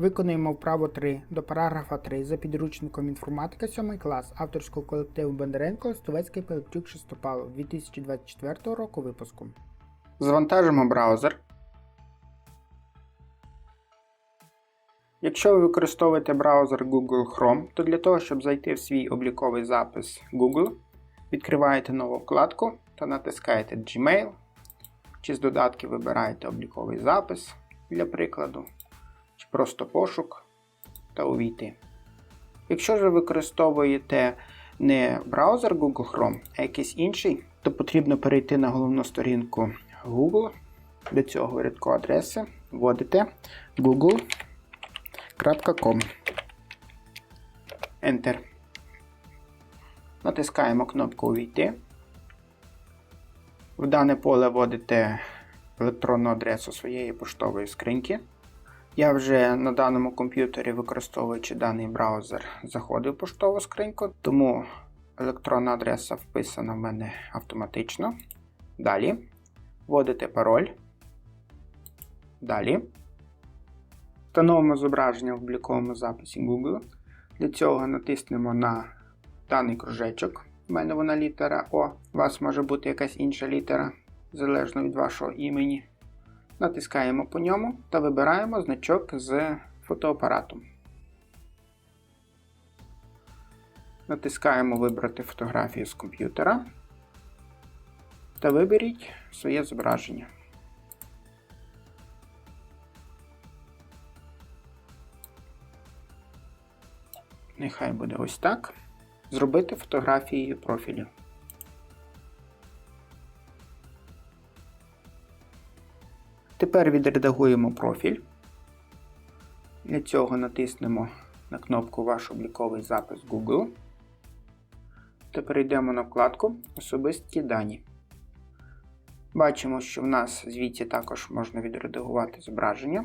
Виконуємо вправо 3 до параграфа 3 за підручником інформатика 7 клас авторського колективу Бондаренко Стовецький Пилиптюк Шестопалов 2024 року випуску. Завантажимо браузер. Якщо ви використовуєте браузер Google Chrome, то для того, щоб зайти в свій обліковий запис Google, відкриваєте нову вкладку та натискаєте Gmail, чи з додатків вибираєте обліковий запис для прикладу, чи просто пошук та увійти. Якщо ж ви використовуєте не браузер Google Chrome, а якийсь інший, то потрібно перейти на головну сторінку Google. Для цього рядку адреси вводите google.com. Enter. Натискаємо кнопку Увійти. В дане поле вводите електронну адресу своєї поштової скриньки. Я вже на даному комп'ютері, використовуючи даний браузер, заходив поштову скриньку, тому електронна адреса вписана в мене автоматично. Далі вводите пароль. Далі. Встановимо зображення в обліковому записі Google. Для цього натиснемо на даний кружечок. У мене вона літера О. У вас може бути якась інша літера, залежно від вашого імені. Натискаємо по ньому та вибираємо значок з фотоапаратом. Натискаємо Вибрати фотографію з комп'ютера та виберіть своє зображення. Нехай буде ось так. Зробити фотографії профілю. Тепер відредагуємо профіль. Для цього натиснемо на кнопку Ваш обліковий запис Google та перейдемо на вкладку Особисті дані. Бачимо, що в нас звідси також можна відредагувати зображення.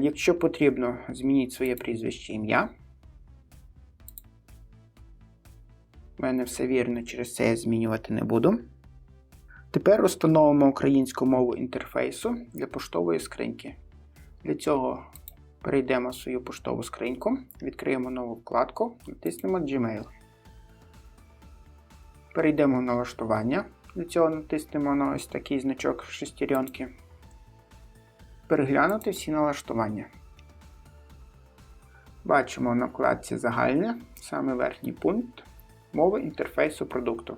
Якщо потрібно, змініть своє прізвище ім'я. У мене все вірно, через це я змінювати не буду. Тепер установимо українську мову інтерфейсу для поштової скриньки. Для цього перейдемо в свою поштову скриньку, відкриємо нову вкладку, натиснемо Gmail. Перейдемо в налаштування. Для цього натиснемо на ось такий значок шестеренки. Переглянути всі налаштування. Бачимо на вкладці Загальне, саме верхній пункт мови інтерфейсу продукту.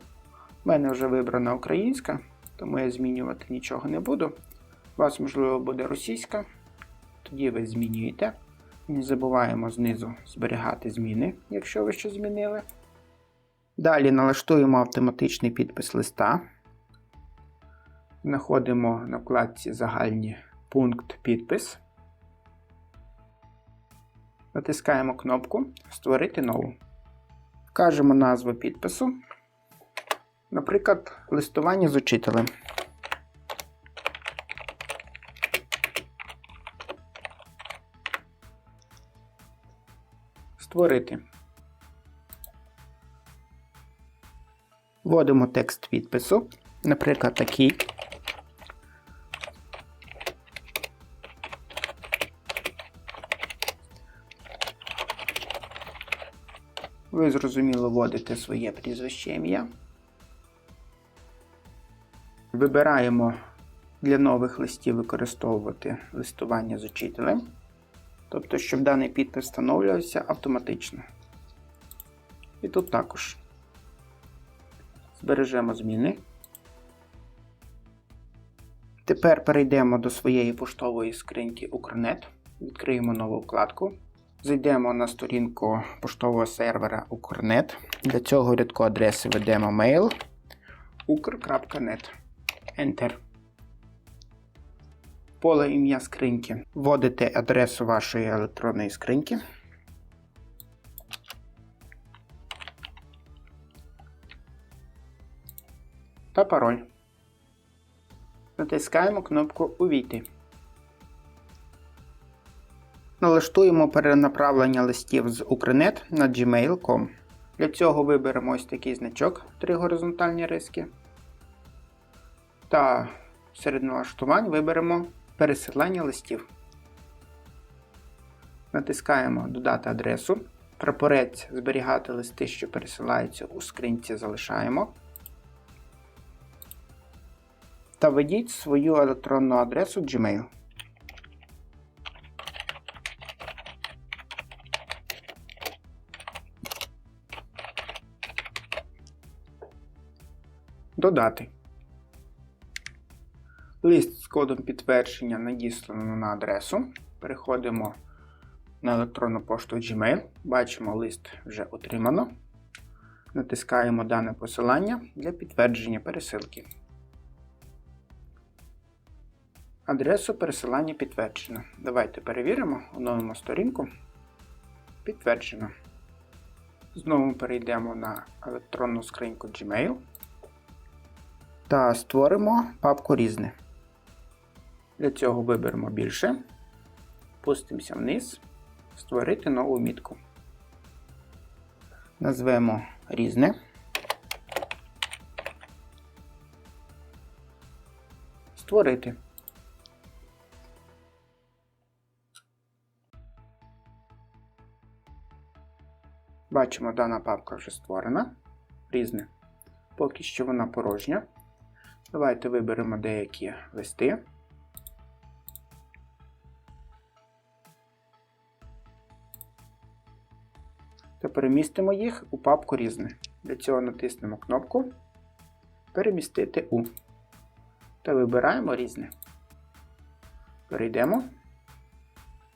У мене вже вибрана українська, тому я змінювати нічого не буду. У вас, можливо, буде російська, тоді ви змінюєте. Не забуваємо знизу зберігати зміни, якщо ви щось змінили. Далі налаштуємо автоматичний підпис листа. Знаходимо на вкладці Загальні пункт підпис. Натискаємо кнопку Створити нову. Вкажемо назву підпису. Наприклад, листування з учителем. Створити. Вводимо текст підпису, наприклад, такий. Ви зрозуміло вводите своє прізвище ім'я. Вибираємо для нових листів використовувати листування з учителем. Тобто, щоб даний підпис встановлювався автоматично. І тут також збережемо зміни. Тепер перейдемо до своєї поштової скриньки Укрнет. Відкриємо нову вкладку. Зайдемо на сторінку поштового сервера Укрнет. Для цього рядку адреси ведемо mail ukr.net. Enter. Поле ім'я скриньки. Вводите адресу вашої електронної скриньки. Та пароль. Натискаємо кнопку Увійти. Налаштуємо перенаправлення листів з Укрнет на gmail.com. Для цього виберемо ось такий значок, три горизонтальні риски. Та серед налаштувань виберемо пересилання листів. Натискаємо Додати адресу. Прапорець зберігати листи, що пересилаються у скринці, залишаємо. Та введіть свою електронну адресу Gmail. Додати. Лист з кодом підтвердження надіслано на адресу. Переходимо на електронну пошту Gmail. Бачимо, лист вже отримано. Натискаємо дане посилання для підтвердження пересилки. Адресу пересилання підтверджено. Давайте перевіримо, оновимо сторінку. Підтверджено. Знову перейдемо на електронну скриньку Gmail та створимо папку різне. Для цього виберемо більше, пустимося вниз, створити нову мітку. Назвемо різне. Створити. Бачимо, дана папка вже створена. Різне. Поки що вона порожня. Давайте виберемо деякі листи. Та перемістимо їх у папку різне. Для цього натиснемо кнопку Перемістити у. Та вибираємо різне. Перейдемо.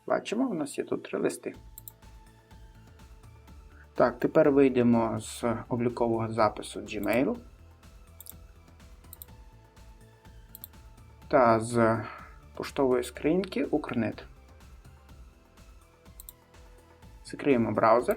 Бачимо, у нас є тут три листи. Так, тепер вийдемо з облікового запису Gmail. та з поштової скриньки Укрнет. Закриємо браузер.